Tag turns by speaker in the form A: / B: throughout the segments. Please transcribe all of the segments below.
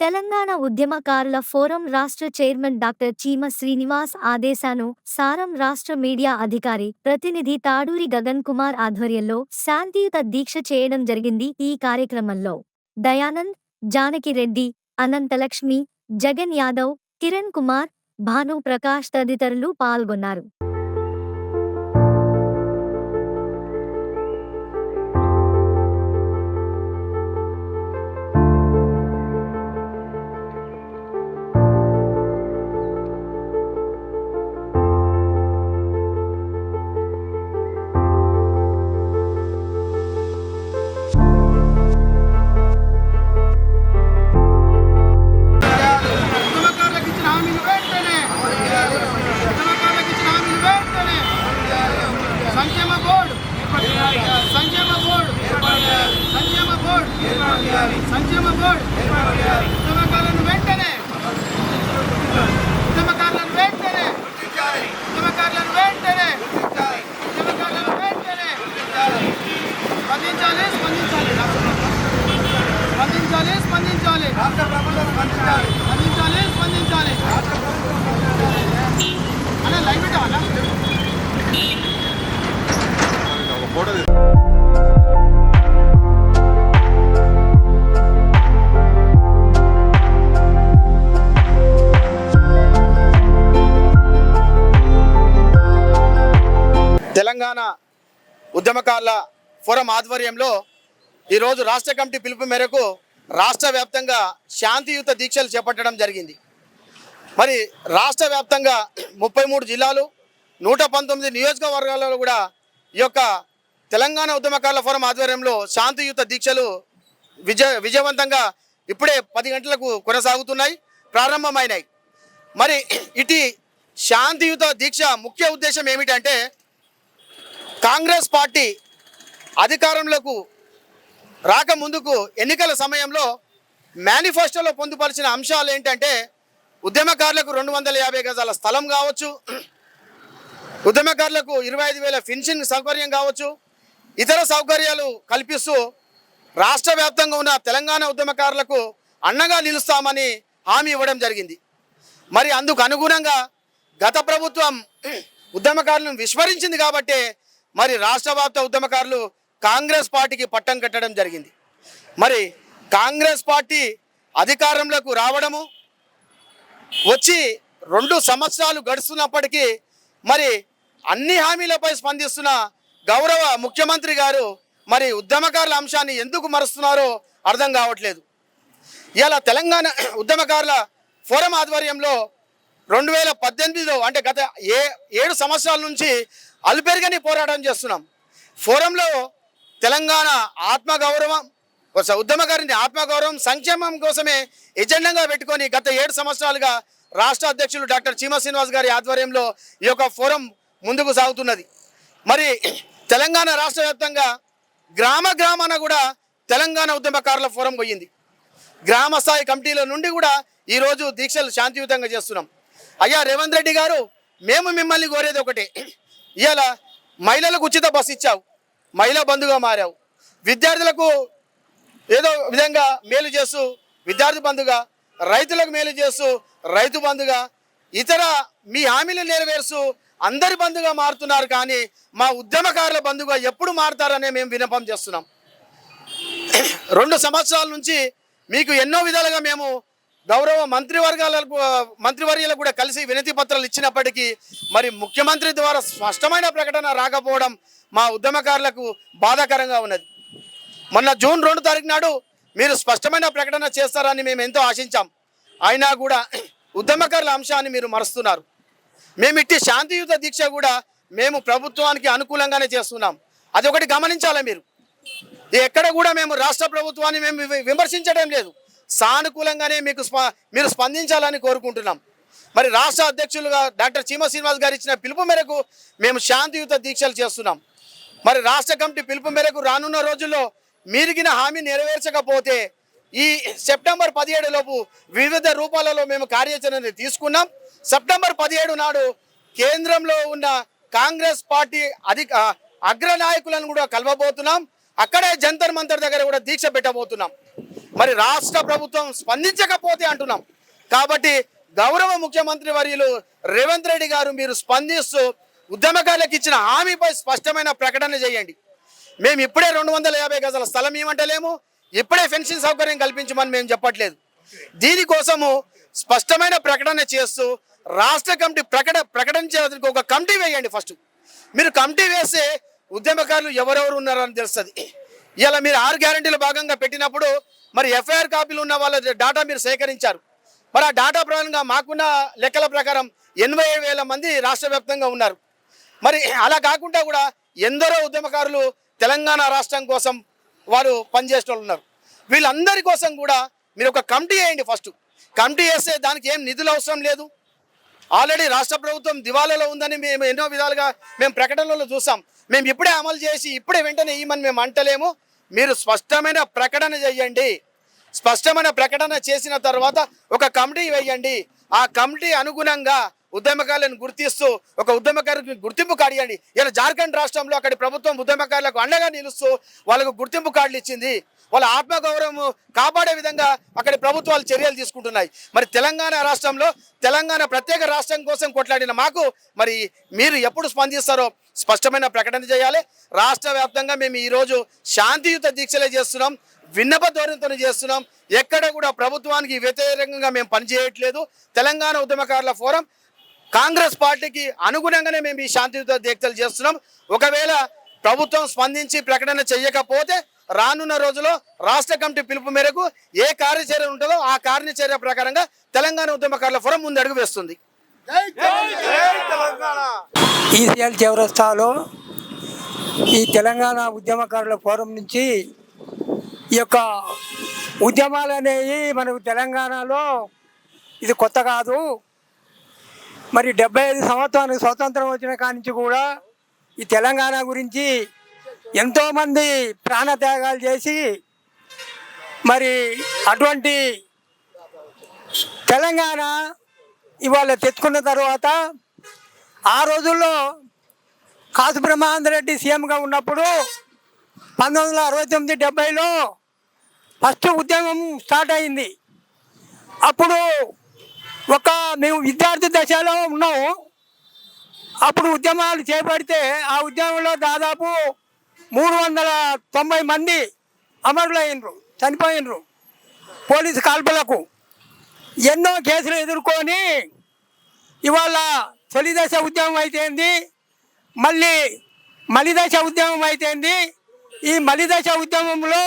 A: తెలంగాణ ఉద్యమకారుల ఫోరం రాష్ట్ర chairman doctor చీమ శ్రీనివాస్ ఆదేశాను సారం రాష్ట్ర మీడియా అధికారి ప్రతినిధి తాడూరి గగన్ కుమార్ ఆధ్వర్యంలో శాంతియుత దీక్ష చేయడం జరిగింది ఈ కార్యక్రమంలో. దయానంద్ జానకి రెడ్డి అనంతలక్ష్మి జగన్ యాదవ్ కిరణ్ కుమార్ భాను ప్రకాష్ తదితరులు పాల్గొన్నారు.
B: సంక్షేమ బోర్డు. ఉద్యమకారులను వెంటనే. ఉద్యమకారులను వెంటనే. ఉద్యమకారులను వెంటనే. ఉద్యమకారులను వెంటనే. స్పందించాలి స్పందించాలి. స్పందించాలి స్పందించాలి. రాష్ట్ర ప్రభుత్వం స్పందించాలి. స్పందించాలి స్పందించాలి. అన్న లైవ్ పెట్టావా? తెలంగాణ ఉద్యమకారుల ఫోరం ఆధ్వర్యంలో ఈరోజు రాష్ట్ర కమిటీ పిలుపు మేరకు రాష్ట్ర వ్యాప్తంగా శాంతియుత దీక్షలు చేపట్టడం జరిగింది. మరి రాష్ట్ర వ్యాప్తంగా ముప్పై మూడు జిల్లాలు నూట పంతొమ్మిది నియోజకవర్గాలలో కూడా ఈ యొక్క తెలంగాణ ఉద్యమకారుల ఫోరం ఆధ్వర్యంలో శాంతియుత దీక్షలు విజయ విజయవంతంగా ఇప్పుడే పది గంటలకు కొనసాగుతున్నాయి ప్రారంభమైనాయి. మరి ఇటీ శాంతియుత దీక్ష ముఖ్య ఉద్దేశం ఏమిటంటే కాంగ్రెస్ పార్టీ అధికారంలోకి రాక ముందుకు ఎన్నికల సమయంలో మేనిఫెస్టోలో పొందుపరిచిన అంశాలు ఏంటంటే ఉద్యమకారులకు రెండు వందల యాభై గజాల స్థలం కావచ్చు ఉద్యమకారులకు ఇరవై ఐదు వేల ఫిన్షింగ్ సౌకర్యం కావచ్చు ఇతర సౌకర్యాలు కల్పిస్తూ రాష్ట్ర వ్యాప్తంగా ఉన్న తెలంగాణ ఉద్యమకారులకు అండగా నిలుస్తామని హామీ ఇవ్వడం జరిగింది. మరి అందుకు అనుగుణంగా గత ప్రభుత్వం ఉద్యమకారులను విస్మరించింది కాబట్టి మరి రాష్ట్ర వ్యాప్త ఉద్యమకారులు కాంగ్రెస్ పార్టీకి పట్టం కట్టడం జరిగింది. మరి కాంగ్రెస్ పార్టీ అధికారంలోకి రావడము వచ్చి రెండు సంవత్సరాలు గడుస్తున్నప్పటికీ మరి అన్ని హామీలపై స్పందిస్తున్న గౌరవ ముఖ్యమంత్రి గారు మరి ఉద్యమకారుల అంశాన్ని ఎందుకు మరుస్తున్నారో అర్థం కావట్లేదు. ఇలా తెలంగాణ ఉద్యమకారుల ఫోరం ఆధ్వర్యంలో రెండు వేల పద్దెనిమిదిలో అంటే గత ఏ ఏడు సంవత్సరాల నుంచి అలుపెరగని పోరాటం చేస్తున్నాం. ఫోరంలో తెలంగాణ ఆత్మగౌరవం ఒక ఉద్యమకారిని ఆత్మగౌరవం సంక్షేమం కోసమే ఎజెండాగా పెట్టుకొని గత ఏడు సంవత్సరాలుగా రాష్ట్ర అధ్యక్షులు డాక్టర్ చీమ శ్రీనివాస్ గారి ఆధ్వర్యంలో ఈ యొక్క ఫోరం ముందుకు సాగుతున్నది. మరి తెలంగాణ రాష్ట్ర వ్యాప్తంగా గ్రామ గ్రామాన కూడా తెలంగాణ ఉద్యమకారుల ఫోరం పోయింది. గ్రామ స్థాయి కమిటీల నుండి కూడా ఈరోజు దీక్షలు శాంతియుతంగా చేస్తున్నాం. అయ్యా రేవంత్ రెడ్డి గారు మేము మిమ్మల్ని కోరేది ఒకటే. ఇవాళ మహిళలకు ఉచిత బస్సు ఇచ్చావు మహిళా బంధుగా మారావు. విద్యార్థులకు ఏదో విధంగా మేలు చేస్తూ విద్యార్థి బంధుగా రైతులకు మేలు చేస్తూ రైతు బంధుగా ఇతర మీ హామీలు నెరవేరుస్తూ అందరి బంధుగా మారుతున్నారు కానీ మా ఉద్యమకారుల బంధుగా ఎప్పుడు మారుతారనే మేము వినపం చేస్తున్నాం. రెండు సంవత్సరాల నుంచి మీకు ఎన్నో విధాలుగా మేము గౌరవ మంత్రివర్గాలకు మంత్రివర్యులకు కూడా కలిసి వినతి పత్రాలు ఇచ్చినప్పటికీ మరి ముఖ్యమంత్రి ద్వారా స్పష్టమైన ప్రకటన రాకపోవడం మా ఉద్యమకారులకు బాధాకరంగా ఉన్నది. మొన్న జూన్ రెండు తారీఖు నాడు మీరు స్పష్టమైన ప్రకటన చేస్తారని మేము ఎంతో ఆశించాం. అయినా కూడా ఉద్యమకారుల అంశాన్ని మీరు మరుస్తున్నారు. మేము ఇట్టి శాంతియుత దీక్ష కూడా మేము ప్రభుత్వానికి అనుకూలంగానే చేస్తున్నాం. అది ఒకటి గమనించాలి మీరు. ఎక్కడ కూడా మేము రాష్ట్ర ప్రభుత్వాన్ని మేము వి- విమర్శించడం లేదు. సానుకూలంగానే మీకు స్ప మీరు స్పందించాలని కోరుకుంటున్నాం. మరి రాష్ట్ర అధ్యక్షులుగా డాక్టర్ చీమ శ్రీనివాస్ గారు ఇచ్చిన పిలుపు మేరకు మేము శాంతియుత దీక్షలు చేస్తున్నాం. మరి రాష్ట్ర కమిటీ పిలుపు మేరకు రానున్న రోజుల్లో మీరిగిన హామీ నెరవేర్చకపోతే ఈ సెప్టెంబర్ పదిహేడు లోపు వివిధ రూపాలలో మేము కార్యాచరణ తీసుకున్నాం. సెప్టెంబర్ పదిహేడు నాడు కేంద్రంలో ఉన్న కాంగ్రెస్ పార్టీ అధిక అగ్ర నాయకులను కూడా కలవబోతున్నాం. అక్కడే జంతర్ మంతర్ దగ్గర కూడా దీక్ష పెట్టబోతున్నాం. మరి రాష్ట్ర ప్రభుత్వం స్పందించకపోతే అంటున్నాం. కాబట్టి గౌరవ ముఖ్యమంత్రి వర్యులు రేవంత్ రెడ్డి గారు మీరు స్పందిస్తూ ఉద్యమకారులకు ఇచ్చిన హామీపై స్పష్టమైన ప్రకటన చేయండి. మేము ఇప్పుడే రెండు వందల యాభై గజాల స్థలం ఏమంటలేము ఇప్పుడే ఫెన్సింగ్ సౌకర్యం కల్పించమని మేము చెప్పట్లేదు. దీనికోసము స్పష్టమైన ప్రకటన చేస్తూ రాష్ట్ర కమిటీ ప్రకట ప్రకటించేందుకు ఒక కమిటీ వేయండి ఫస్ట్. మీరు కమిటీ వేస్తే ఉద్యమకారులు ఎవరెవరు ఉన్నారని తెలుస్తుంది. ఇలా మీరు ఆరు గ్యారంటీల భాగంగా పెట్టినప్పుడు మరి ఎఫ్ఐఆర్ కాపీలు ఉన్న వాళ్ళ డాటా మీరు సేకరించారు. మరి ఆ డాటా ప్రకారంగా మాకున్న లెక్కల ప్రకారం ఎనభై వేల మంది రాష్ట్ర వ్యాప్తంగా ఉన్నారు. మరి అలా కాకుండా కూడా ఎందరో ఉద్యమకారులు తెలంగాణ రాష్ట్రం కోసం వారు పనిచేసే వాళ్ళు ఉన్నారు. వీళ్ళందరి కోసం కూడా మీరు ఒక కమిటీ వేయండి ఫస్ట్. కమిటీ వేస్తే దానికి ఏం నిధులు అవసరం లేదు. ఆల్రెడీ రాష్ట్ర ప్రభుత్వం దివాళాలో ఉందని మేము ఎన్నో విధాలుగా మేము ప్రకటనలో చూసాం. మేము ఇప్పుడే అమలు చేసి ఇప్పుడే వెంటనే ఇవ్వమని మేము అంటలేము. మీరు స్పష్టమైన ప్రకటన చేయండి. స్పష్టమైన ప్రకటన చేసిన తర్వాత ఒక కమిటీ వేయండి. ఆ కమిటీ అనుగుణంగా ఉద్యమకారులను గుర్తిస్తూ ఒక ఉద్యమకారులకు గుర్తింపు కార్డు ఇవ్వండి. ఇలా జార్ఖండ్ రాష్ట్రంలో అక్కడి ప్రభుత్వం ఉద్యమకారులకు అండగా నిలుస్తూ వాళ్ళకు గుర్తింపు కార్డులు ఇచ్చింది. వాళ్ళ ఆత్మగౌరవం కాపాడే విధంగా అక్కడి ప్రభుత్వాలు చర్యలు తీసుకుంటున్నాయి. మరి తెలంగాణ రాష్ట్రంలో తెలంగాణ ప్రత్యేక రాష్ట్రం కోసం కొట్లాడిన మాకు మరి మీరు ఎప్పుడు స్పందిస్తారో స్పష్టమైన ప్రకటన చేయాలి. రాష్ట్ర వ్యాప్తంగా మేము ఈరోజు శాంతియుత దీక్షలే చేస్తున్నాం విన్నప ధోరణితో చేస్తున్నాం. ఎక్కడ కూడా ప్రభుత్వానికి వ్యతిరేకంగా మేము పనిచేయట్లేదు. తెలంగాణ ఉద్యమకారుల ఫోరం కాంగ్రెస్ పార్టీకి అనుగుణంగానే మేము ఈ శాంతియుత దీక్షలు చేస్తున్నాం. ఒకవేళ ప్రభుత్వం స్పందించి ప్రకటన చేయకపోతే రానున్న రోజుల్లో రాష్ట్ర కమిటీ పిలుపు మేరకు ఏ కార్యాచర్య ఉంటుందో ఆ కార్యాచర్య ప్రకారంగా తెలంగాణ ఉద్యమకారుల ఫోరం ముందు అడుగు వేస్తుంది.
C: ఈసీఎల్ చౌరస్తాలో ఈ తెలంగాణ ఉద్యమకారుల ఫోరం నుంచి ఈ యొక్క ఉద్యమాలు అనేవి మనకు తెలంగాణలో ఇది కొత్త కాదు. మరి డెబ్బై ఐదు సంవత్సరానికి స్వతంత్రం వచ్చిన కాడి నుంచి కూడా ఈ తెలంగాణ గురించి ఎంతోమంది ప్రాణత్యాగాలు చేసి మరి అటువంటి తెలంగాణ ఇవాళ తెచ్చుకున్న తర్వాత ఆ రోజుల్లో కాసు బ్రహ్మానంద రెడ్డి సీఎంగా ఉన్నప్పుడు పంతొమ్మిది వందల అరవై తొమ్మిది డెబ్బైలో ఫస్ట్ ఉద్యమం స్టార్ట్ అయింది. అప్పుడు ఒక మేము విద్యార్థి దశలో ఉన్నాము. అప్పుడు ఉద్యమాలు చేపడితే ఆ ఉద్యమంలో దాదాపు మూడు వందల తొంభై మంది అమరులైనరు చనిపోయినరు. పోలీసు కాల్పులకు ఎన్నో కేసులు ఎదుర్కొని ఇవాళ తొలి దశ ఉద్యమం అయితేంది మళ్ళీ మలిదశ ఉద్యమం అయితేంది. ఈ మలిదశ ఉద్యమంలో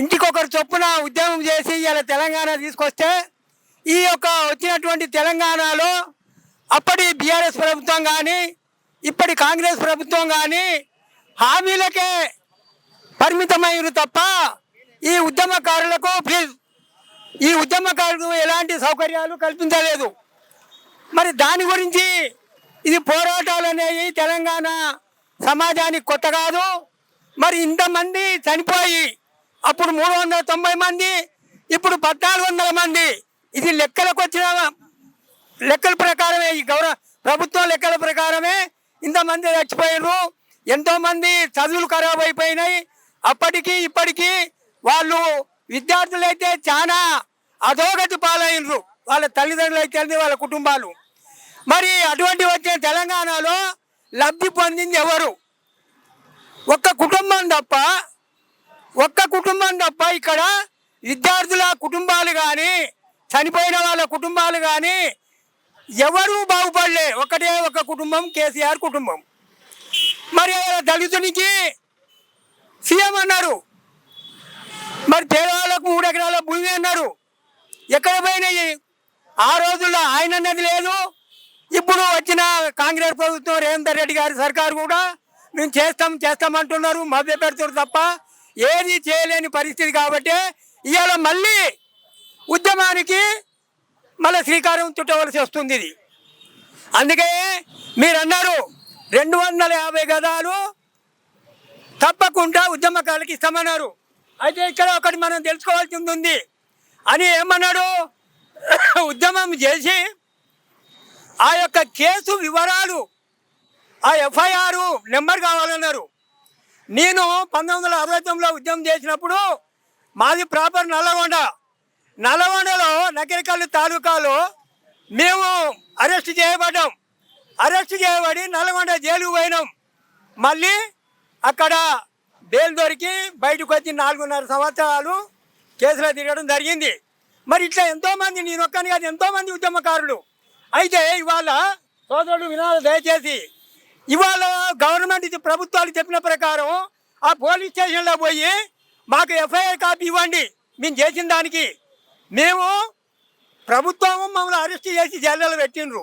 C: ఇంటికొకరు చొప్పున ఉద్యమం చేసి ఇలా తెలంగాణ తీసుకొస్తే ఈ యొక్క వచ్చినటువంటి తెలంగాణలో అప్పటి బీఆర్ఎస్ ప్రభుత్వం కానీ ఇప్పటి కాంగ్రెస్ ప్రభుత్వం కానీ హామీలకే పరిమితమైనరు తప్ప ఈ ఉద్యమకారులకు ప్లీజ్ ఈ ఉద్యమకారులకు ఎలాంటి సౌకర్యాలు కల్పించలేదు. మరి దాని గురించి ఇది పోరాటాలు అనేవి తెలంగాణ సమాజానికి కొత్త కాదు. మరి ఇంతమంది చనిపోయి అప్పుడు మూడు వందల తొంభై మంది ఇప్పుడు పద్నాలుగు వందల మంది. ఇది లెక్కలకు వచ్చిన లెక్కల ప్రకారమే ఈ గౌరవ ప్రభుత్వం లెక్కల ప్రకారమే ఇంతమంది చచ్చిపోయారు ఎంతోమంది చదువులు ఖరాబ్ అయిపోయినాయి. అప్పటికి ఇప్పటికీ వాళ్ళు విద్యార్థులు అయితే చాలా అధోగతి పాలైనరు. వాళ్ళ తల్లిదండ్రులు అయితే వాళ్ళ కుటుంబాలు. మరి అటువంటి వచ్చే తెలంగాణలో లబ్ధి పొందింది ఎవరు? ఒక్క కుటుంబం తప్ప ఒక్క కుటుంబం తప్ప ఇక్కడ విద్యార్థుల కుటుంబాలు కానీ చనిపోయిన వాళ్ళ కుటుంబాలు కానీ ఎవరూ బాగుపడలే. ఒకటే ఒక కుటుంబం కేసీఆర్ కుటుంబం. మరి దళితునికి సీఎం అన్నారు. మరి పేదవాళ్ళకు మూడు ఎకరాల భూమి అన్నారు. ఎక్కడ పోయినాయి? ఆ రోజుల్లో ఆయన అన్నది లేదు. ఇప్పుడు వచ్చిన కాంగ్రెస్ ప్రభుత్వం రేవంత్ రెడ్డి గారి సర్కారు కూడా మేము చేస్తాం చేస్తామంటున్నారు మభ్య పెడుతున్నారు తప్ప ఏది చేయలేని పరిస్థితి కాబట్టి ఇవాళ మళ్ళీ ఉద్యమానికి మళ్ళీ శ్రీకారం చుట్టవలసి వస్తుంది ఇది. అందుకే మీరు అన్నారు రెండు వందల యాభై గదాలు తప్పకుండా ఉద్యమకాలకి ఇస్తామన్నారు. అయితే ఇక్కడ ఒకటి మనం తెలుసుకోవాల్సింది ఉంది. అని ఏమన్నాడు? ఉద్యమం చేసి ఆ యొక్క కేసు వివరాలు ఆ ఎఫ్ఐఆర్ నెంబర్ కావాలన్నారు. నేను పంతొమ్మిది వందల అరవై తొమ్మిదిలో ఉద్యమం చేసినప్పుడు మాది ప్రాపర్ నల్లగొండ. నల్లగొండలో నకిరికల్లు తాలూకాలో మేము అరెస్ట్ చేయబడ్డాం. అరెస్ట్ చేయబడి నల్గొండ జైలుకు పోయినాం. మళ్ళీ అక్కడ బెయిల్ దొరికి బయటకు వచ్చి నాలుగున్నర సంవత్సరాలు కేసులో తిరగడం జరిగింది. మరి ఇట్లా ఎంతోమంది నేను ఒక్కని కాదు ఎంతోమంది ఉద్యమకారులు. అయితే ఇవాళ సోదరుడు వినాలి దయచేసి ఇవాళ గవర్నమెంట్ ఇది ప్రభుత్వాలు చెప్పిన ప్రకారం ఆ పోలీస్ స్టేషన్లో పోయి మాకు ఎఫ్ఐఆర్ కాపీ ఇవ్వండి. మేము చేసిన దానికి మేము ప్రభుత్వం మమ్మల్ని అరెస్ట్ చేసి జైల్లో పెట్టిండ్రు.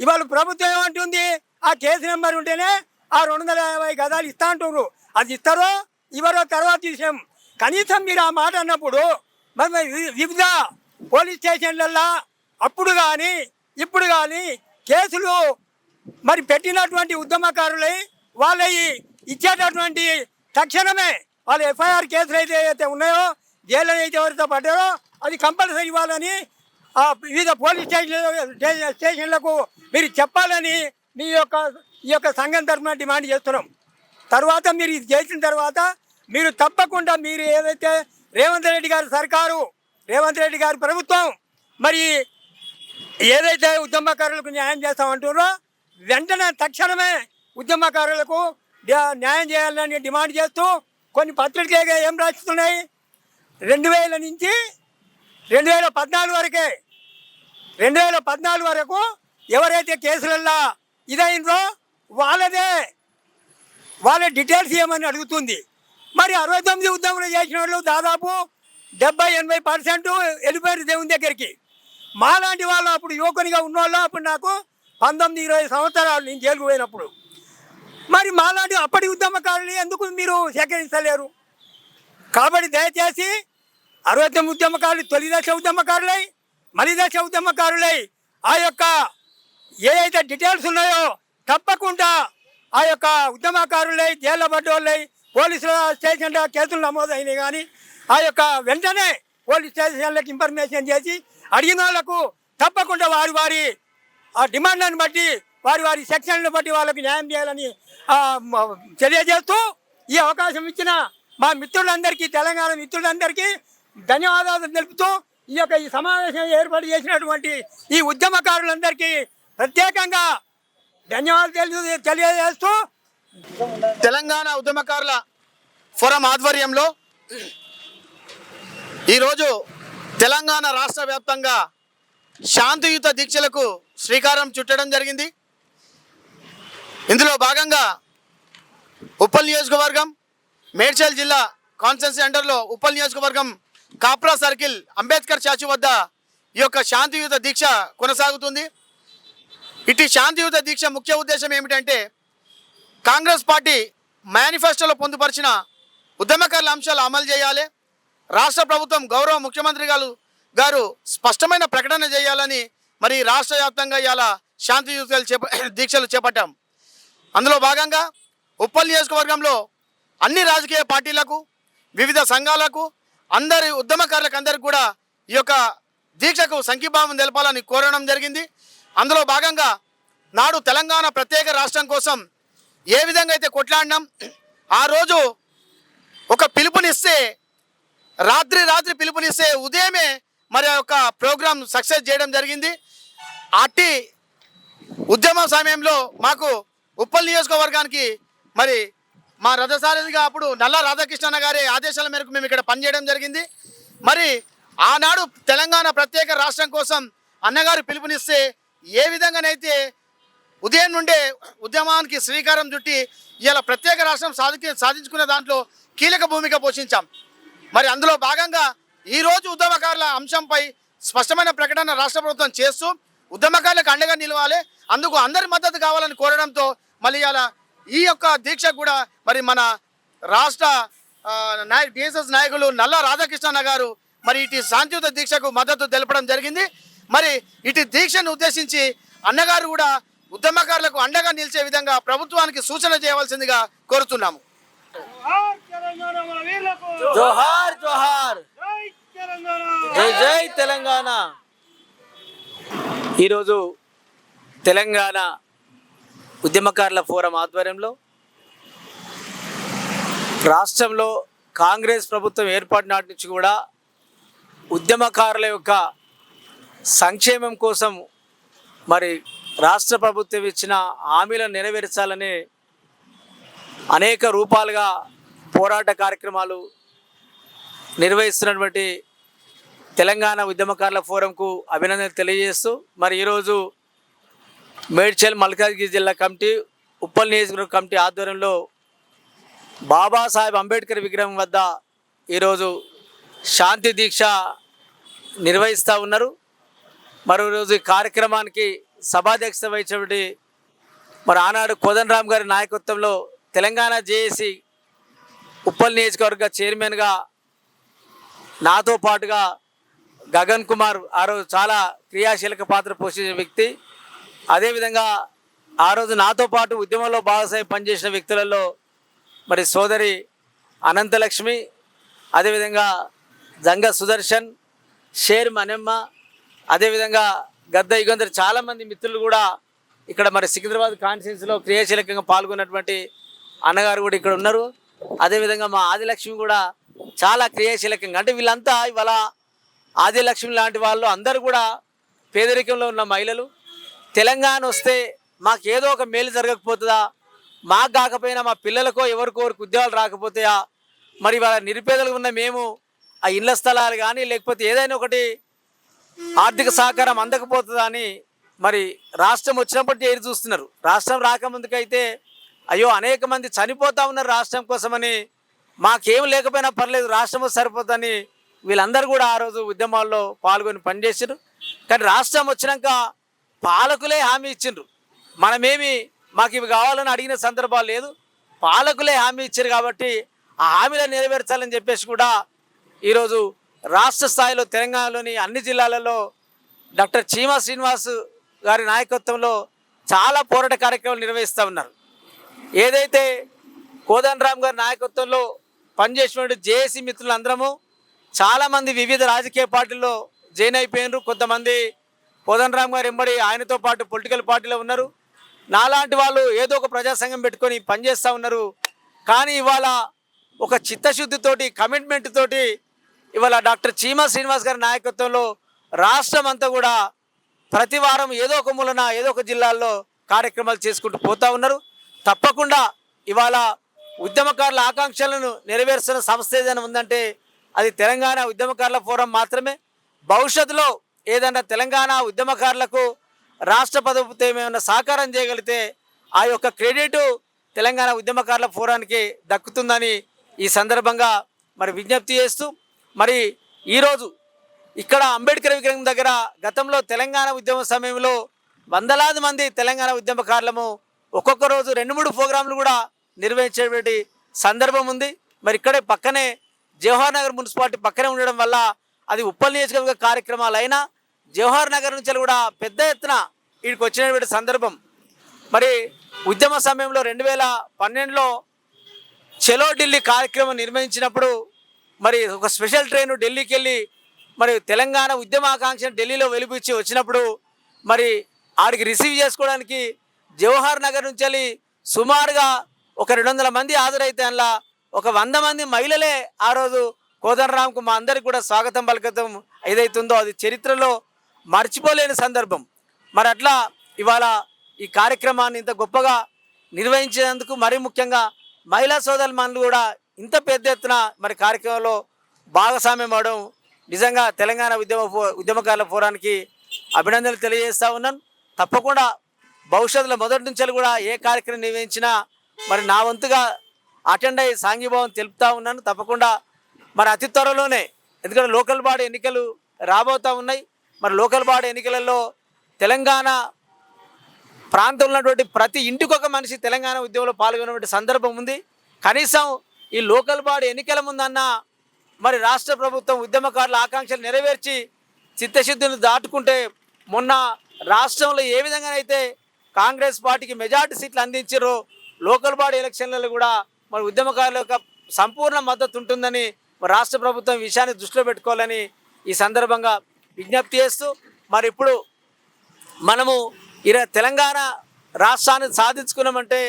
C: ఇవాళ ప్రభుత్వం ఏమంటుంది? ఆ కేసు నెంబర్ ఉంటేనే ఆ రెండు వందల యాభై గదాలు ఇస్తా అంటున్నారు అది ఇస్తారో ఇవ్వరో తర్వాత విషయం. కనీసం మీరు ఆ మాట అన్నప్పుడు మరి వి- వివిధ పోలీస్ స్టేషన్లల్లో అప్పుడు కానీ ఇప్పుడు కానీ కేసులు మరి పెట్టినటువంటి ఉద్యమకారులై వాళ్ళ ఇచ్చేటటువంటి తక్షణమే వాళ్ళ ఎఫ్ఐఆర్ కేసులు అయితే అయితే ఉన్నాయో జైలు అయితే ఎవరితో పడ్డారో అది కంపల్సరీ ఇవ్వాలని వివిధ పోలీస్ స్టేషన్ స్టేషన్లకు మీరు చెప్పాలని మీ యొక్క ఈ యొక్క సంఘం తరఫున డిమాండ్ చేస్తున్నాం. తర్వాత మీరు ఇది చేసిన తర్వాత మీరు తప్పకుండా మీరు ఏదైతే రేవంత్ రెడ్డి గారి సర్కారు రేవంత్ రెడ్డి గారి ప్రభుత్వం మరి ఏదైతే ఉద్యమకారులకు న్యాయం చేస్తామంటున్నారో వెంటనే తక్షణమే ఉద్యమకారులకు న్యాయం చేయాలని డిమాండ్ చేస్తూ కొన్ని పత్రికలు ఏం రాస్తున్నాయి? రెండు వేల నుంచి రెండు వేల పద్నాలుగు వరకే రెండు వేల పద్నాలుగు వరకు ఎవరైతే కేసులల్లా ఇదైందో వాళ్ళదే. వాళ్ళ డీటెయిల్స్ ఏమని అడుగుతుంది? మరి అరవై తొమ్మిది ఉద్యోగులు చేసిన వాళ్ళు దాదాపు డెబ్బై ఎనభై పర్సెంట్ వెళ్ళిపోయారు దేవుని దగ్గరికి. మాలాంటి వాళ్ళు అప్పుడు యువకునిగా ఉన్నవాళ్ళు అప్పుడు నాకు పంతొమ్మిది ఇరవై సంవత్సరాలు నేను జైలుకు పోయినప్పుడు. మరి మాలాంటి అప్పటి ఉద్యమకారులు ఎందుకు మీరు సేకరించలేరు? కాబట్టి దయచేసి అరవై తొమ్మిది ఉద్యమకారులు తొలి దశ ఉద్యమకారులై మలిదశ ఉద్యమకారులై ఆ యొక్క ఏదైతే డీటెయిల్స్ ఉన్నాయో తప్పకుండా ఆ యొక్క ఉద్యమకారులై జైల్లో పడ్డోళ్ళై పోలీసుల స్టేషన్లో కేసులు నమోదైనాయి కానీ ఆ యొక్క వెంటనే పోలీస్ స్టేషన్లకు ఇన్ఫర్మేషన్ చేసి అడిగిన వాళ్ళకు తప్పకుండా వారి వారి ఆ డిమాండ్లను బట్టి వారి వారి సెక్షన్లను బట్టి వాళ్ళకి న్యాయం చేయాలని తెలియజేస్తూ ఈ అవకాశం ఇచ్చిన మా మిత్రులందరికీ తెలంగాణ మిత్రులందరికీ ధన్యవాదాలు తెలుపుతూ ఈ యొక్క ఈ సమావేశం ఏర్పాటు చేసినటువంటి ఈ ఉద్యమకారులందరికీ ప్రత్యేకంగా ధన్యవాదాలు తెలియ తెలియజేస్తూ
B: తెలంగాణ ఉద్యమకారుల ఫోరం ఆధ్వర్యంలో ఈరోజు తెలంగాణ రాష్ట్ర వ్యాప్తంగా శాంతియుత దీక్షలకు శ్రీకారం చుట్టడం జరిగింది. ఇందులో భాగంగా ఉప్పల్ నియోజకవర్గం మేడ్చల్ జిల్లా కాన్స్టెన్సీ సెంటర్లో ఉప్పల్ నియోజకవర్గం కాప్రా సర్కిల్ అంబేద్కర్ చాచు వద్ద ఈ యొక్క శాంతియుత దీక్ష కొనసాగుతుంది. ఇటు శాంతియుత దీక్ష ముఖ్య ఉద్దేశం ఏమిటంటే కాంగ్రెస్ పార్టీ మేనిఫెస్టోలో పొందుపరిచిన ఉద్యమకారుల అంశాలు అమలు చేయాలి. రాష్ట్ర ప్రభుత్వం గౌరవ ముఖ్యమంత్రి గారు గారు స్పష్టమైన ప్రకటన చేయాలని మరి రాష్ట్ర వ్యాప్తంగా ఇవాళ శాంతియుతాలు చేప దీక్షలు చేపట్టాం. అందులో భాగంగా ఉప్పల్ నియోజకవర్గంలో అన్ని రాజకీయ పార్టీలకు వివిధ సంఘాలకు అందరి ఉద్యమకారులకు అందరికి కూడా ఈ యొక్క దీక్షకు సంఘీభావం తెలపాలని కోరడం జరిగింది. అందులో భాగంగా నాడు తెలంగాణ ప్రత్యేక రాష్ట్రం కోసం ఏ విధంగా అయితే కొట్లాడినాం ఆ రోజు ఒక పిలుపునిస్తే రాత్రి రాత్రి పిలుపునిస్తే ఉదయమే మరి ఆ యొక్క ప్రోగ్రాం సక్సెస్ చేయడం జరిగింది. అట్టి ఉద్యమ సమయంలో మాకు ఉప్పల్ నియోజకవర్గానికి మరి మా రథసారథిగా అప్పుడు నల్ల రాధాకృష్ణ గారి ఆదేశాల మేరకు మేము ఇక్కడ పనిచేయడం జరిగింది. మరి ఆనాడు తెలంగాణ ప్రత్యేక రాష్ట్రం కోసం అన్నగారు పిలుపునిస్తే ఏ విధంగానైతే ఉదయం నుండే ఉద్యమానికి శ్రీకారం చుట్టి ఇలా ప్రత్యేక రాష్ట్రం సాధి సాధించుకునే దాంట్లో కీలక భూమిక పోషించాం. మరి అందులో భాగంగా ఈరోజు ఉద్యమకారుల అంశంపై స్పష్టమైన ప్రకటన రాష్ట్ర ప్రభుత్వం చేస్తూ ఉద్యమకారులకు అండగా నిలవాలి. అందుకు అందరి మద్దతు కావాలని కోరడంతో మళ్ళీ ఇలా ఈ యొక్క దీక్ష కూడా మరి మన రాష్ట్ర నాయ డిఎస్ఎస్ నాయకులు నల్ల రాధాకృష్ణ గారు మరి ఇటు శాంతియుత దీక్షకు మద్దతు తెలపడం జరిగింది. మరి ఇటు దీక్షను ఉద్దేశించి అన్నగారు కూడా ఉద్యమకారులకు అండగా నిలిచే విధంగా ప్రభుత్వానికి సూచన చేయవలసిందిగా కోరుతున్నాము.
D: జోహార్ జోహార్ జై జై తెలంగాణ! ఈరోజు తెలంగాణ ఉద్యమకారుల ఫోరం ఆధ్వర్యంలో రాష్ట్రంలో కాంగ్రెస్ ప్రభుత్వం ఏర్పాటు నాటి నుంచి కూడా ఉద్యమకారుల యొక్క సంక్షేమం కోసం మరి రాష్ట్ర ప్రభుత్వం ఇచ్చిన హామీలను నెరవేర్చాలని అనేక రూపాలుగా పోరాట కార్యక్రమాలు నిర్వహిస్తున్నటువంటి తెలంగాణ ఉద్యమకారుల ఫోరంకు అభినందనలు తెలియజేస్తూ మరి ఈరోజు మేడ్చల్ మల్కాజ్గిరి జిల్లా కమిటీ ఉప్పల్ నియోజకవర్గ కమిటీ ఆధ్వర్యంలో బాబాసాహెబ్ అంబేద్కర్ విగ్రహం వద్ద ఈరోజు శాంతి దీక్ష నిర్వహిస్తూ ఉన్నారు. మరో రోజు ఈ కార్యక్రమానికి సభాధ్యక్షత వహించినటువంటి మరి ఆనాడు కోదండరామ్ గారి నాయకత్వంలో తెలంగాణ జేఏసీ ఉప్పల్ నియోజకవర్గ చైర్మన్గా నాతో పాటుగా గగన్ కుమార్ ఆ రోజు చాలా క్రియాశీలక పాత్ర పోషించిన వ్యక్తి. అదేవిధంగా ఆ రోజు నాతో పాటు ఉద్యమంలో భాగస్వామి పనిచేసిన వ్యక్తులలో మరి సోదరి అనంతలక్ష్మి అదేవిధంగా జంగ సుదర్శన్ షేర్ మనెమ్మ అదేవిధంగా గద్ద యుగంధర్ చాలామంది మిత్రులు కూడా ఇక్కడ మరి సికింద్రాబాద్ కాన్స్టిట్యూన్సీలో క్రియాశీలకంగా పాల్గొన్నటువంటి అన్నగారు కూడా ఇక్కడ ఉన్నారు. అదేవిధంగా మా ఆదిలక్ష్మి కూడా చాలా క్రియాశీలకంగా అంటే వీళ్ళంతా ఇవాళ ఆదిలక్ష్మి లాంటి వాళ్ళు అందరూ కూడా పేదరికంలో ఉన్న మహిళలు. తెలంగాణ వస్తే మాకు ఏదో ఒక మేలు జరగకపోతుందా? మాకు కాకపోయినా మా పిల్లలకో ఎవరికో ఉద్యోగాలు రాకపోతాయా మరి వాళ్ళ నిరుపేదలు ఉన్న మేము ఆ ఇళ్ళ స్థలాలు కానీ లేకపోతే ఏదైనా ఒకటి ఆర్థిక సహకారం అందకపోతుందా అని మరి రాష్ట్రం వచ్చినప్పటి ఎదురు చూస్తున్నారు. రాష్ట్రం రాకముందుకైతే అయ్యో అనేక మంది చనిపోతూ ఉన్నారు రాష్ట్రం కోసమని. మాకేం లేకపోయినా పర్లేదు రాష్ట్రం సరిపోతుందని వీళ్ళందరూ కూడా ఆ రోజు ఉద్యమాల్లో పాల్గొని పనిచేసారు కానీ రాష్ట్రం వచ్చినాక పాలకులే హామీ ఇచ్చిండ్రు. మనమేమి మాకు ఇవి కావాలని అడిగిన సందర్భాలు లేదు. పాలకులే హామీ ఇచ్చారు కాబట్టి ఆ హామీలను నెరవేర్చాలని చెప్పేసి కూడా ఈరోజు రాష్ట్ర స్థాయిలో తెలంగాణలోని అన్ని జిల్లాలలో డాక్టర్ చీమా శ్రీనివాస్ గారి నాయకత్వంలో చాలా పోరాట కార్యక్రమాలు నిర్వహిస్తూ ఉన్నారు. ఏదైతే కోదండరామ్ గారి నాయకత్వంలో పనిచేసినటువంటి జేఏసీ మిత్రులందరము చాలామంది వివిధ రాజకీయ పార్టీల్లో జాయిన్ అయిపోయినారు. కొంతమంది కోదండరామ్ గారు ఎంబడి ఆయనతో పాటు పొలిటికల్ పార్టీలో ఉన్నారు. నాలాంటి వాళ్ళు ఏదో ఒక ప్రజా సంఘం పెట్టుకొని పనిచేస్తూ ఉన్నారు. కానీ ఇవాళ ఒక చిత్తశుద్ధితోటి కమిట్మెంట్ తోటి ఇవాళ డాక్టర్ చీమా శ్రీనివాస్ గారి నాయకత్వంలో రాష్ట్రం అంతా కూడా ప్రతి వారం ఏదో ఒక మూలన ఏదో ఒక జిల్లాల్లో కార్యక్రమాలు చేసుకుంటూ పోతూ ఉన్నారు. తప్పకుండా ఇవాళ ఉద్యమకారుల ఆకాంక్షలను నెరవేర్చిన సంస్థ ఏదైనా ఉందంటే అది తెలంగాణ ఉద్యమకారుల ఫోరం మాత్రమే. భవిష్యత్తులో ఏదైనా తెలంగాణ ఉద్యమకారులకు రాష్ట్ర ప్రభుత్వం ఏమైనా సహకారం చేయగలిగితే ఆ యొక్క క్రెడిట్ తెలంగాణ ఉద్యమకారుల ఫోరానికి దక్కుతుందని ఈ సందర్భంగా మరి విజ్ఞప్తి చేస్తూ మరి ఈరోజు ఇక్కడ అంబేద్కర్ విగ్రహం దగ్గర గతంలో తెలంగాణ ఉద్యమ సమయంలో వందలాది మంది తెలంగాణ ఉద్యమకారులము ఒక్కొక్క రోజు రెండు మూడు ప్రోగ్రాంలు కూడా నిర్వహించేటువంటి సందర్భం ఉంది. మరి ఇక్కడే పక్కనే జవహర్ నగర్ మున్సిపాలిటీ పక్కనే ఉండడం వల్ల అది ఉప్పల్ నియోజకవర్గ కార్యక్రమాలు అయినా జవహర్ నగర్ నుంచి కూడా పెద్ద ఎత్తున వీడికి వచ్చినటువంటి సందర్భం. మరి ఉద్యమ సమయంలో రెండు వేల పన్నెండులో చెలో ఢిల్లీ కార్యక్రమం నిర్వహించినప్పుడు మరి ఒక స్పెషల్ ట్రైన్ ఢిల్లీకి వెళ్ళి మరి తెలంగాణ ఉద్యమాకాంక్షను ఢిల్లీలో వెలిపించి వచ్చినప్పుడు మరి ఆడికి రిసీవ్ చేసుకోవడానికి జవహర్ నగర్ నుంచి వెళ్ళి సుమారుగా ఒక రెండు వందల మంది హాజరైతే అందులో ఒక వంద మంది మహిళలే ఆ రోజు కోదండరామ్కు మా అందరికి కూడా స్వాగతం పలకతం ఏదైతుందో అది చరిత్రలో మర్చిపోలేని సందర్భం. మరి అట్లా ఇవాళ ఈ కార్యక్రమాన్ని ఇంత గొప్పగా నిర్వహించినందుకు మరీ ముఖ్యంగా మహిళా సోదరులు కూడా ఇంత పెద్ద ఎత్తున మరి కార్యక్రమంలో భాగస్వామ్యం అవడం నిజంగా తెలంగాణ ఉద్యమ ఉద్యమకారుల ఫోరానికి అభినందనలు తెలియజేస్తూ ఉన్నాను. తప్పకుండా భవిష్యత్తులో మొదటి నుంచి కూడా ఏ కార్యక్రమం నిర్వహించినా మరి నా వంతుగా అటెండ్ అయ్యి సాంఘీభావం తెలుపుతూ ఉన్నాను. తప్పకుండా మరి అతి త్వరలోనే ఎందుకంటే లోకల్ బాడీ ఎన్నికలు రాబోతూ ఉన్నాయి. మరి లోకల్ బాడీ ఎన్నికలలో తెలంగాణ ప్రాంతంలో ఉన్నటువంటి ప్రతి ఇంటికి ఒక మనిషి తెలంగాణ ఉద్యమంలో పాల్గొనేటువంటి సందర్భం ఉంది. కనీసం ఈ లోకల్ బాడీ ఎన్నికల ముందన్న మరి రాష్ట్ర ప్రభుత్వం ఉద్యమకారుల ఆకాంక్షలు నెరవేర్చి చిత్తశుద్ధిని దాటుకుంటే మొన్న రాష్ట్రంలో ఏ విధంగానైతే కాంగ్రెస్ పార్టీకి మెజార్టీ సీట్లు అందించారో లోకల్ బాడీ ఎలక్షన్లలో కూడా మరి ఉద్యమకారుల యొక్క సంపూర్ణ మద్దతు ఉంటుందని రాష్ట్ర ప్రభుత్వం విషయాన్ని దృష్టిలో పెట్టుకోవాలని ఈ సందర్భంగా విజ్ఞప్తి చేస్తూ మరి ఇప్పుడు మనము ఇర తెలంగాణ రాష్ట్రాన్ని సాధించుకున్నామంటే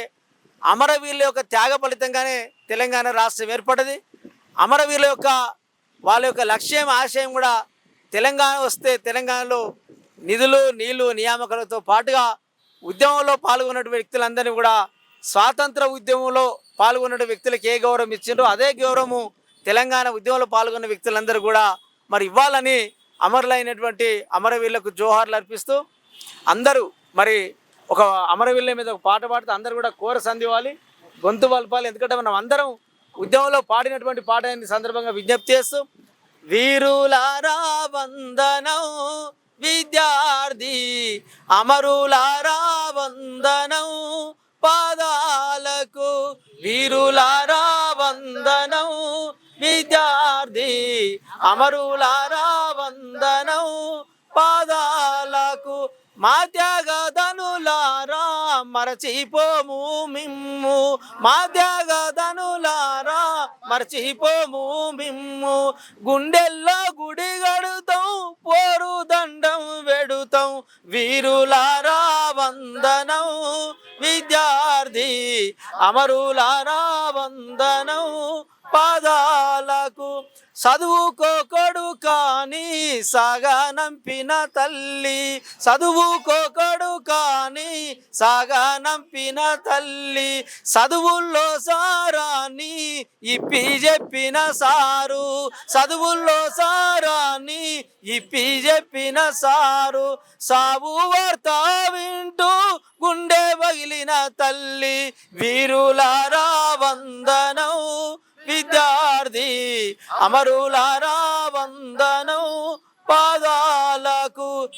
D: అమరవీరుల యొక్క త్యాగ ఫలితంగానే తెలంగాణ రాష్ట్రం ఏర్పడ్డది. అమరవీరుల యొక్క వాళ్ళ యొక్క లక్ష్యం ఆశయం కూడా తెలంగాణ వస్తే తెలంగాణలో నిధులు నీళ్ళు నియామకాలతో పాటుగా ఉద్యమంలో పాల్గొన్న వ్యక్తులందరినీ కూడా స్వాతంత్ర ఉద్యమంలో పాల్గొన్న వ్యక్తులకు ఏ గౌరవం ఇచ్చిండ్రో అదే గౌరవము తెలంగాణ ఉద్యమంలో పాల్గొన్న వ్యక్తులందరూ కూడా మరి ఇవ్వాలని అమరులైనటువంటి అమరవీరులకు జోహార్లు అర్పిస్తూ అందరూ మరి ఒక అమరవీరుల మీద ఒక పాట పాడితే అందరూ కూడా కోర సంధివాలి గొంతు వలపాలి. ఎందుకంటే మనం అందరం ఉద్యమంలో పాడినటువంటి పాట అనే సందర్భంగా విజ్ఞప్తి చేస్తూ వీరులారా వందనం విద్యార్థి అమరులారా వందనం పాదాలకు వీరులారా వందనం విద్యార్థి అమరులారా వందనం. పాదాలకు మా త్యాగదనులారా మరచిపోము మిమ్ము. మా త్యాగదనులారా మరచిపోము మిమ్ము. గుండెల్లో గుడి గడుతాం పోరు దండం వెడుతాం. వీరులారా వందనం. విద్యార్థి అమరులారా వందనం. పాదాలకు చదువుకోకడు కానీ సాగనంపిన తల్లి. చదువుకోకడు కానీ సాగనంపిన తల్లి. చదువుల్లో సారాన్ని ఇప్పి చెప్పిన సారు. చదువుల్లో సారాన్ని ఇప్పి చెప్పిన సారు. సావు వార్త వింటూ గుండె పగిలిన తల్లి. వీరులారా వందనం. విద్యార్థి అమరులారా వందనం పాదాలకు.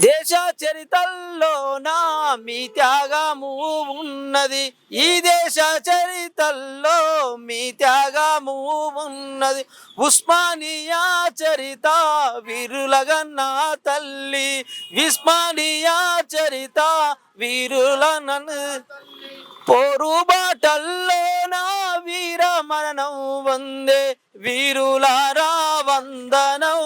D: దేశ చరితల్లో నా మీ త్యాగము ఉన్నది. ఈ దేశ చరితల్లో మీ త్యాగము ఉన్నది. ఉస్మానియా చరిత వీరులగన్న తల్లి. విస్మానియా చరిత వీరులనను బాటల్లో నా వీర మరణం వందే వీరులారా వందనం.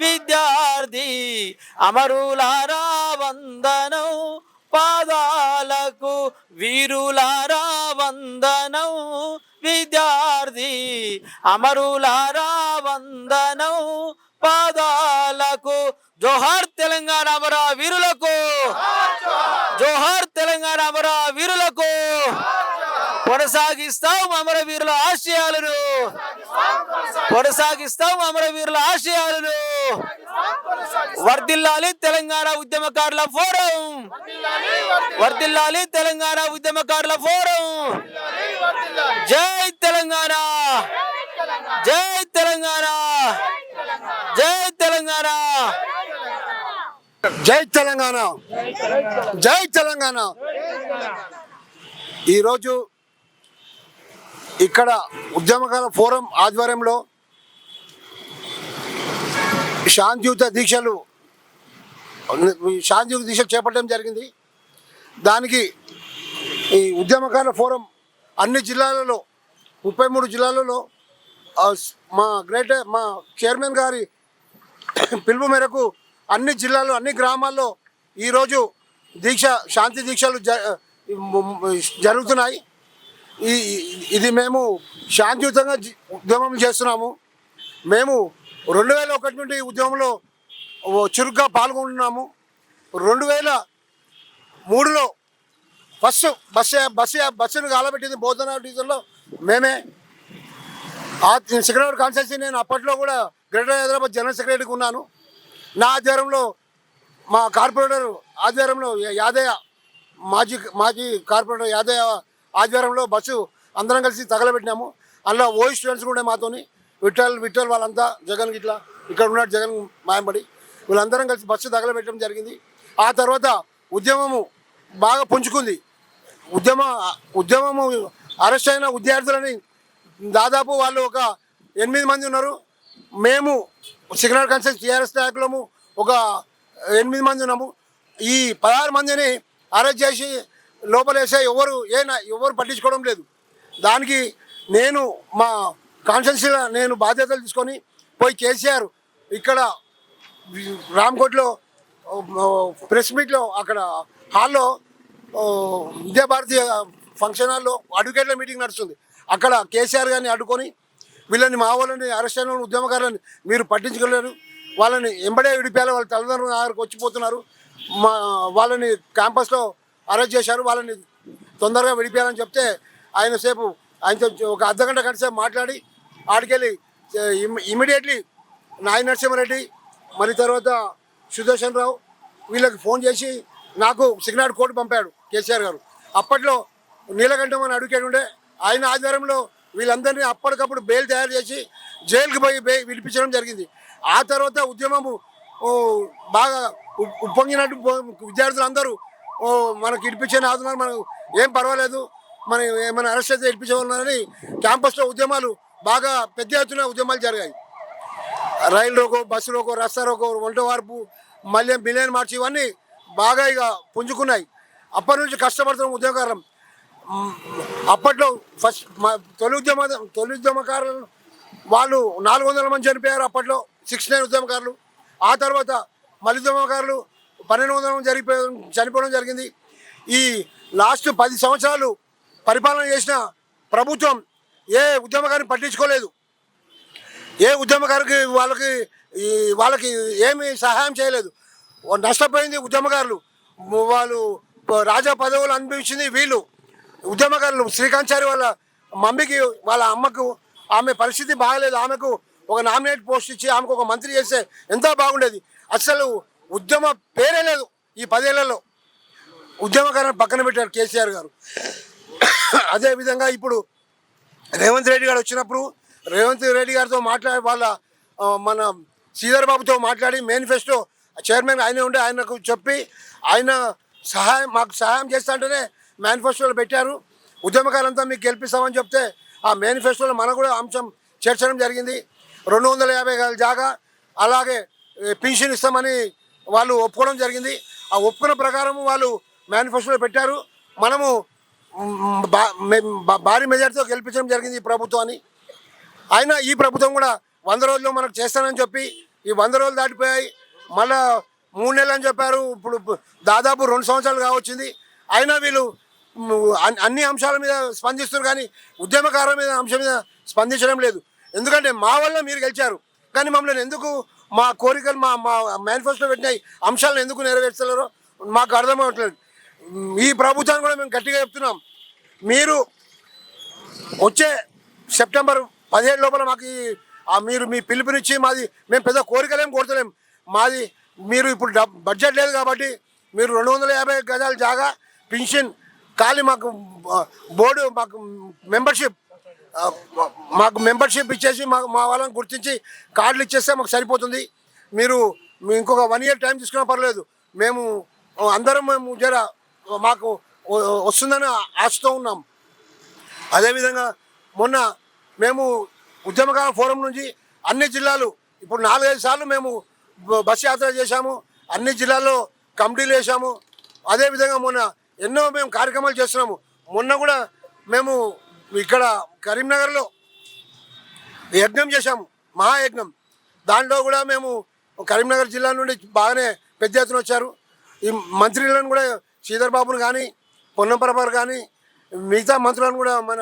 D: విద్యార్థి అమరులారా వందనం. పాదాలకు వీరులారా వందనం. విద్యార్థి అమరులారా వందనం. పాదాలకు జోహార్ తెలంగాణ అమరా వీరులకు. జోహార్ తెలంగాణ అమరా కొనసాగిస్తాం అమరవీరుల ఆశయాలను. కొనసాగిస్తాం అమరవీరుల ఆశయాలను. వర్దిల్లాలి తెలంగాణ ఉద్యమకారుల ఫోరం. వర్దిల్లాలి తెలంగాణ ఉద్యమకారుల ఫోరం. జై తెలంగాణ. జై తెలంగాణ. జై తెలంగాణ.
E: జై తెలంగాణ. జై తెలంగాణ. ఈరోజు ఇక్కడ ఉద్యమకాల ఫోరం ఆధ్వర్యంలో శాంతియుత దీక్షలు శాంతియుత దీక్షలు చేపట్టడం జరిగింది. దానికి ఈ ఉద్యమకాల ఫోరం అన్ని జిల్లాలలో ముప్పై మూడు జిల్లాలలో మా గ్రేట్ మా చైర్మన్ గారి పిలుపు మేరకు అన్ని జిల్లాల్లో అన్ని గ్రామాల్లో ఈరోజు దీక్ష శాంతి దీక్షలు జ జరుగుతున్నాయి. ఈ ఇది మేము శాంతియుతంగా జి- ఉద్యమం చేస్తున్నాము. మేము రెండు వేల ఒకటి నుండి ఉద్యమంలో చురుగ్గా పాల్గొంటున్నాము. రెండు వేల మూడులో బస్సు బస్సు బస్సు బస్సును కాలబెట్టింది బోధన డీజల్లో మేమే. ఆ సెక్రటరీ కాన్స్టెన్సీ నేను అప్పట్లో కూడా గ్రేటర్ హైదరాబాద్ జనరల్ సెక్రటరీకి ఉన్నాను. నా ఆధ్వర్యంలో మా కార్పొరేటర్ ఆధ్వర్యంలో యాదయ్య మాజీ మాజీ కార్పొరేటర్ యాదయ్య ఆధ్వర్యంలో బస్సు అందరం కలిసి తగలబెట్టినాము. అందులో ఓయి స్టూడెంట్స్ కూడా మాతోని. విఠల్ విఠల్ వాళ్ళంతా జగన్ ఇట్లా ఇక్కడ ఉన్నాడు జగన్ మాయంబడి వీళ్ళందరం కలిసి బస్సు తగలబెట్టడం జరిగింది. ఆ తర్వాత ఉద్యమము బాగా పుంజుకుంది. ఉద్యమ ఉద్యమము అరెస్ట్ అయిన విద్యార్థులని దాదాపు వాళ్ళు ఒక ఎనిమిది మంది ఉన్నారు. మేము సిగ్నల్ కన్సెస్ టీఆర్ఎస్ నాయకులము ఒక ఎనిమిది మంది ఉన్నాము. ఈ పదహారు మందిని అరెస్ట్ చేసి లోపలేసే ఎవరు ఏ ఎవరు పట్టించుకోవడం లేదు. దానికి నేను మా కాన్స్టెన్సీలో నేను బాధ్యతలు తీసుకొని పోయి కేసీఆర్ ఇక్కడ రామ్కోట్లో ప్రెస్ మీట్లో అక్కడ హాల్లో విద్యాభారతి ఫంక్షన్ హాల్లో అడ్వకేట్ల మీటింగ్ నడుస్తుంది. అక్కడ కేసీఆర్ గారిని అడ్డుకొని వీళ్ళని మా వాళ్ళని అరెస్ట్ అయిన వాళ్ళని, ఉద్యమకారులని మీరు పట్టించుకోలేరు. వాళ్ళని ఎంబడే విడిపోయాలి వాళ్ళ తల్లిదండ్రుల దగ్గరకు వచ్చిపోతున్నారు మా వాళ్ళని క్యాంపస్లో అరెస్ట్ చేశారు వాళ్ళని తొందరగా విడిపించాలని చెప్తే ఆయన సేపు ఆయనతో ఒక అర్ధగంట గంట సేపు మాట్లాడి ఆడికెళ్ళి ఇమీడియట్లీ నాయ నరసింహారెడ్డి మరి తర్వాత సుదర్శన్ రావు వీళ్ళకి ఫోన్ చేసి నాకు సిగ్నాడ్ కోర్టు పంపాడు కేసీఆర్ గారు. అప్పట్లో నీలకంఠం అని అడిగేది ఉండే ఆయన ఆధ్వర్యంలో వీళ్ళందరినీ అప్పటికప్పుడు బెయిల్ తయారు చేసి జైలుకి పోయి బెయి విడిపించడం జరిగింది. ఆ తర్వాత ఉద్యమము బాగా ఉప్పొంగినట్టు విద్యార్థులందరూ ఓ, మనకి ఇడిపించే ఆదున్నారు మనకు ఏం పర్వాలేదు. మనం ఏమైనా అరెస్ట్ అయితే ఇడిపించమన్నారని క్యాంపస్లో ఉద్యమాలు బాగా పెద్ద ఎత్తున ఉద్యమాలు జరిగాయి. రైలు రోకో బస్సు రోకో రస్తా రోకో వంట వార్పు మళ్ళీ మిలియన్ మార్చి ఇవన్నీ బాగా ఇక పుంజుకున్నాయి. అప్పటి నుంచి కష్టపడుతున్న ఉద్యోగకారం. అప్పట్లో ఫస్ట్ తొలి ఉద్యమ తొలి ఉద్యమకారులు వాళ్ళు నాలుగు వందల మంది చనిపోయారు అప్పట్లో సిక్స్ నైన్ ఉద్యమకారులు. ఆ తర్వాత మళ్ళీ ఉద్యమకారులు పన్నెండు వందల జరిగిపోయి చనిపోవడం జరిగింది. ఈ లాస్ట్ పది సంవత్సరాలు పరిపాలన చేసిన ప్రభుత్వం ఏ ఉద్యమకారిని పట్టించుకోలేదు. ఏ ఉద్యమకారికి వాళ్ళకి ఈ వాళ్ళకి ఏమి సహాయం చేయలేదు. నష్టపోయింది ఉద్యమకారులు. వాళ్ళు రాజా పదవులు అనుభవించింది వీళ్ళు. ఉద్యమకారులు శ్రీకాంచారి వాళ్ళ మమ్మీకి వాళ్ళ అమ్మకు ఆమె పరిస్థితి బాగలేదు. ఆమెకు ఒక నామినేట్ పోస్ట్ ఇచ్చి ఆమెకు ఒక మంత్రి చేస్తే ఎంతో బాగుండేది. అసలు ఉద్యమ పేరే లేదు ఈ పదేళ్ళలో. ఉద్యమకారులను పక్కన పెట్టారు కేసీఆర్ గారు. అదేవిధంగా ఇప్పుడు రేవంత్ రెడ్డి గారు వచ్చినప్పుడు రేవంత్ రెడ్డి గారితో మాట్లాడి వాళ్ళ మన శ్రీధర్ బాబుతో మాట్లాడి మేనిఫెస్టో చైర్మన్ ఆయన ఉండే ఆయనకు చెప్పి ఆయన సహాయం మాకు సహాయం చేస్తా అంటేనే మేనిఫెస్టోలో పెట్టారు. ఉద్యమకాలంతా మీకు గెలిపిస్తామని చెప్తే ఆ మేనిఫెస్టోలో మన కూడా అంశం చేర్చడం జరిగింది. రెండు వందల యాభై గల జాగా అలాగే ఏ, పెన్షన్ ఇస్తామని వాళ్ళు ఒప్పుకోవడం జరిగింది. ఆ ఒప్పుకున్న ప్రకారం వాళ్ళు మేనిఫెస్టోలో పెట్టారు. మనము భారీ మెజార్టీతో గెలిపించడం జరిగింది ఈ ప్రభుత్వాన్ని. అయినా ఈ ప్రభుత్వం కూడా వంద రోజుల్లో మనకు చేస్తానని చెప్పి ఈ వంద రోజులు దాటిపోయాయి. మళ్ళా మూడు నెలలు అని చెప్పారు. ఇప్పుడు దాదాపు రెండు సంవత్సరాలు కావచ్చింది. అయినా వీళ్ళు అన్ని అంశాల మీద స్పందిస్తున్నారు కానీ ఉద్యమకారుల మీద అంశం మీద స్పందించడం లేదు. ఎందుకంటే మా వల్ల మీరు గెలిచారు. కానీ మమ్మల్ని ఎందుకు మా కోరికలు మా మా మేనిఫెస్టో పెట్టిన అంశాలను ఎందుకు నెరవేర్చలేరో మాకు అర్థం అవ్వట్లేదు ఈ ప్రభుత్వాన్ని కూడా మేము గట్టిగా చెప్తున్నాం. మీరు వచ్చే సెప్టెంబర్ పదిహేడు లోపల మాకు మీరు మీ పిలుపునిచ్చి మాది మేము పెద్ద కోరికలేం కోరుతలేం. మాది మీరు ఇప్పుడు బడ్జెట్ లేదు కాబట్టి మీరు రెండు వందల యాభై గజాల జాగా పెన్షన్ ఖాళీ మాకు బోర్డు మాకు మెంబర్షిప్ మాకు మెంబర్షిప్ ఇచ్చేసి మాకు మా వాళ్ళని గుర్తించి కార్డులు ఇచ్చేస్తే మాకు సరిపోతుంది. మీరు ఇంకొక వన్ ఇయర్ టైం తీసుకున్నా పర్లేదు. మేము అందరం మేము జర మాకు వస్తుందని ఆశతో ఉన్నాం. అదేవిధంగా మొన్న మేము ఉద్యమకాల ఫోరం నుంచి అన్ని జిల్లాలు ఇప్పుడు నాలుగైదు సార్లు మేము బస్ యాత్ర చేశాము. అన్ని జిల్లాల్లో కమిటీలు వేసాము అదేవిధంగా మొన్న ఎన్నో మేము కార్యక్రమాలు చేస్తున్నాము. మొన్న కూడా మేము ఇక్కడ కరీంనగర్లో యజ్ఞం చేశాము మహాయజ్ఞం. దాంట్లో కూడా మేము కరీంనగర్ జిల్లా నుండి బాగానే పెద్ద ఎత్తున వచ్చారు. ఈ మంత్రులను కూడా శ్రీధర్ బాబును కానీ పొన్నంపరపర్ కానీ మిగతా మంత్రులను కూడా మన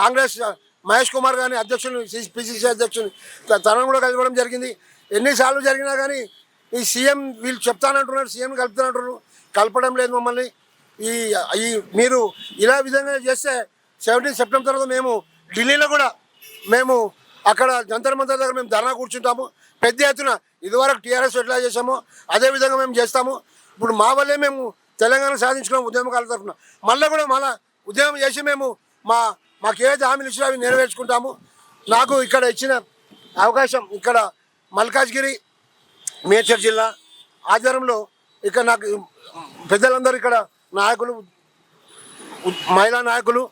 E: కాంగ్రెస్ మహేష్ కుమార్ కానీ అధ్యక్షులు పిసిసి అధ్యక్షులు తనను కూడా కలవడం జరిగింది. ఎన్నిసార్లు జరిగినా కానీ ఈ సీఎం వీళ్ళు చెప్తానంటున్నారు సీఎం కలుపుతానంటున్నారు. కలపడం లేదు మమ్మల్ని. ఈ ఈ మీరు ఇలా విధంగా చేస్తే సెవెంటీన్ సెప్టెంబర్ తర్వాత మేము ఢిల్లీలో కూడా మేము అక్కడ జంతర్ మంతర్ దగ్గర మేము ధర్నా కూర్చుంటాము. పెద్ద ఎత్తున ఇదివరకు టీఆర్ఎస్ ఎట్లా చేసామో అదే విధంగా మేము చేస్తాము. ఇప్పుడు మా వల్లే మేము తెలంగాణ సాధించుకున్నాం ఉద్యమకాల తరఫున. మళ్ళీ కూడా మళ్ళా ఉద్యమం చేసి మేము మా మాకు ఏదైతే హామీలు ఇచ్చినా అవి నెరవేర్చుకుంటాము. నాకు ఇక్కడ ఇచ్చిన అవకాశం ఇక్కడ మల్కాజ్గిరి మేడ్చల్ జిల్లా ఆధ్వర్యంలో ఇక్కడ నాకు పెద్దలందరూ ఇక్కడ నాయకులు మహిళా నాయకులు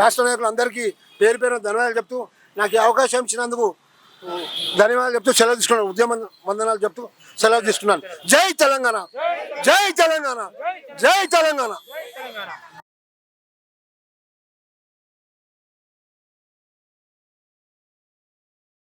E: రాష్ట్ర నాయకులు అందరికీ పేరు పేరు ధన్యవాదాలు చెప్తూ నాకు ఈ అవకాశం ఇచ్చినందుకు ధన్యవాదాలు చెప్తూ సెలవు తీసుకున్నాను ఉద్యమ వందనాలు చెప్తూ సెలవు తీసుకున్నాను. జై తెలంగాణ! జై తెలంగాణ! జై తెలంగాణ!